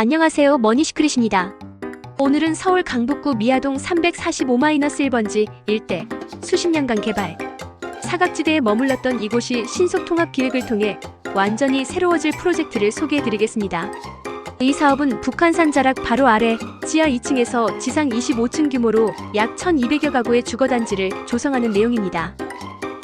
안녕하세요. 머니시크릿입니다. 오늘은 서울 강북구 미아동 345-1번지 일대 수십 년간 개발. 사각지대에 머물렀던 이곳이 신속통합 기획을 통해 완전히 새로워질 프로젝트를 소개해드리겠습니다. 이 사업은 북한산 자락 바로 아래 지하 2층에서 지상 25층 규모로 약 1,200여 가구의 주거단지를 조성하는 내용입니다.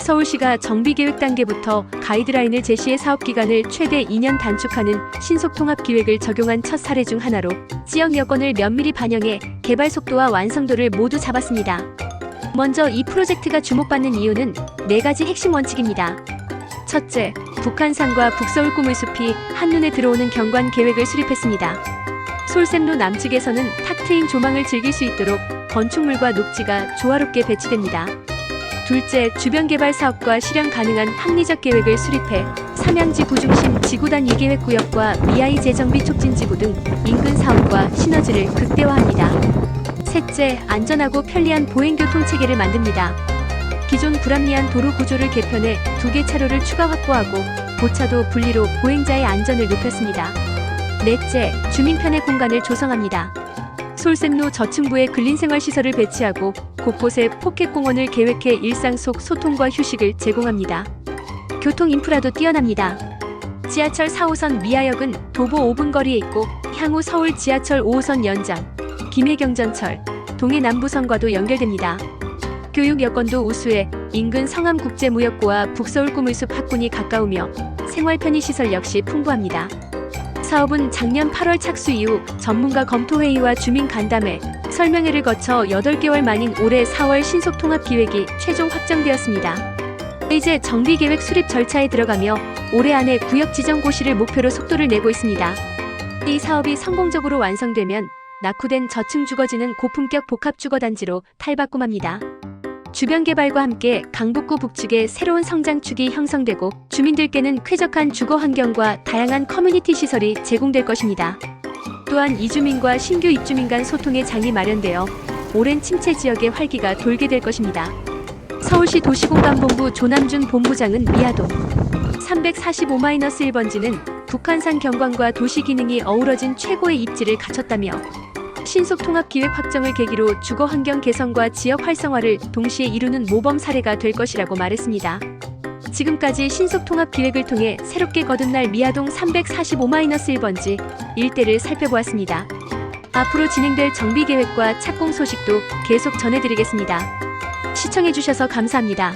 서울시가 정비계획 단계부터 가이드라인을 제시해 사업 기간을 최대 2년 단축하는 신속통합 기획을 적용한 첫 사례 중 하나로 지역 여건을 면밀히 반영해 개발 속도와 완성도를 모두 잡았습니다. 먼저 이 프로젝트가 주목받는 이유는 네 가지 핵심 원칙입니다. 첫째, 북한산과 북서울 꿈의 숲이 한눈에 들어오는 경관 계획을 수립했습니다. 솔샘로 남측에서는 탁 트인 조망을 즐길 수 있도록 건축물과 녹지가 조화롭게 배치됩니다. 둘째, 주변 개발 사업과 실현 가능한 합리적 계획을 수립해 삼양지 구중심 지구단 2계획 구역과 미아이 재정비 촉진 지구 등 인근 사업과 시너지를 극대화합니다. 셋째, 안전하고 편리한 보행교통 체계를 만듭니다. 기존 불합리한 도로 구조를 개편해 두 개 차로를 추가 확보하고 보차도 분리로 보행자의 안전을 높였습니다. 넷째, 주민 편의 공간을 조성합니다. 솔샘로 저층부에 근린생활시설을 배치하고 곳곳에 포켓공원을 계획해 일상 속 소통과 휴식을 제공합니다. 교통 인프라도 뛰어납니다. 지하철 4호선 미아역은 도보 5분 거리에 있고 향후 서울 지하철 5호선 연장, 김해경전철, 동해 남부선과도 연결됩니다. 교육 여건도 우수해 인근 성암국제무역고와 북서울 꿈의숲 학군이 가까우며 생활 편의시설 역시 풍부합니다. 사업은 작년 8월 착수 이후 전문가 검토회의와 주민 간담회, 설명회를 거쳐 8개월 만인 올해 4월 신속 통합 기획이 최종 확정되었습니다. 이제 정비 계획 수립 절차에 들어가며 올해 안에 구역 지정 고시를 목표로 속도를 내고 있습니다. 이 사업이 성공적으로 완성되면 낙후된 저층 주거지는 고품격 복합 주거단지로 탈바꿈합니다. 주변 개발과 함께 강북구 북측에 새로운 성장축이 형성되고 주민들께는 쾌적한 주거 환경과 다양한 커뮤니티 시설이 제공될 것입니다. 또한 이주민과 신규 입주민 간 소통의 장이 마련되어 오랜 침체 지역의 활기가 돌게 될 것입니다. 서울시 도시공간본부 조남준 본부장은 미아동 345-1번지는 북한산 경관과 도시 기능이 어우러진 최고의 입지를 갖췄다며 신속 통합 기획 확정을 계기로 주거 환경 개선과 지역 활성화를 동시에 이루는 모범 사례가 될 것이라고 말했습니다. 지금까지 신속 통합 기획을 통해 새롭게 거듭날 미아동 345-1번지 일대를 살펴보았습니다. 앞으로 진행될 정비 계획과 착공 소식도 계속 전해드리겠습니다. 시청해주셔서 감사합니다.